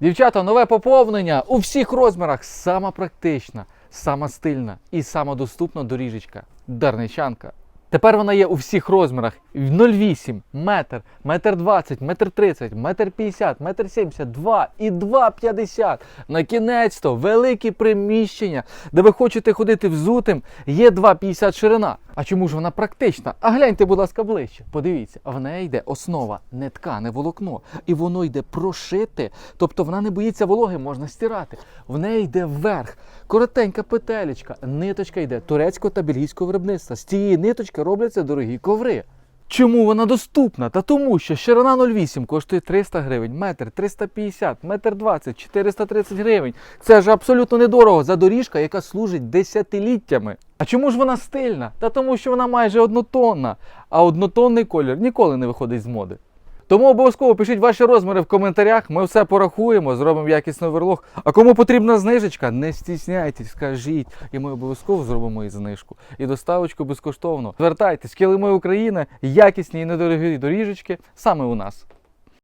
Дівчата, нове поповнення у всіх розмірах. Сама практична, сама стильна і сама доступна доріжечка. Дарничанка. Тепер вона є у всіх розмірах: 0,8, метр, метр 20, метр 30, метр 50, метр 70, 2 і 2,50. На кінець то великі приміщення, де ви хочете ходити взутим, є 2,50 ширина. А чому ж вона практична? А гляньте, будь ласка, ближче. Подивіться, в неї йде основа, не ткане волокно. І воно йде прошите, тобто вона не боїться вологи, можна стирати. В неї йде вверх, коротенька петелечка, ниточка йде турецького та бельгійського виробництва. З цієї ниточки робляться дорогі коври. Чому вона доступна? Та тому, що ширина 0,8 коштує 300 гривень, метр 350, метр 20, 430 гривень. Це ж абсолютно недорого за доріжка, яка служить десятиліттями. А чому ж вона стильна? Та тому, що вона майже однотонна, а однотонний колір ніколи не виходить з моди. Тому обов'язково пишіть ваші розміри в коментарях. Ми все порахуємо, зробимо якісний оверлог. А кому потрібна знижечка, не стісняйтесь, скажіть, і ми обов'язково зробимо і знижку. І доставочку безкоштовно. Звертайтесь, килими України, якісні і недорогі доріжечки саме у нас.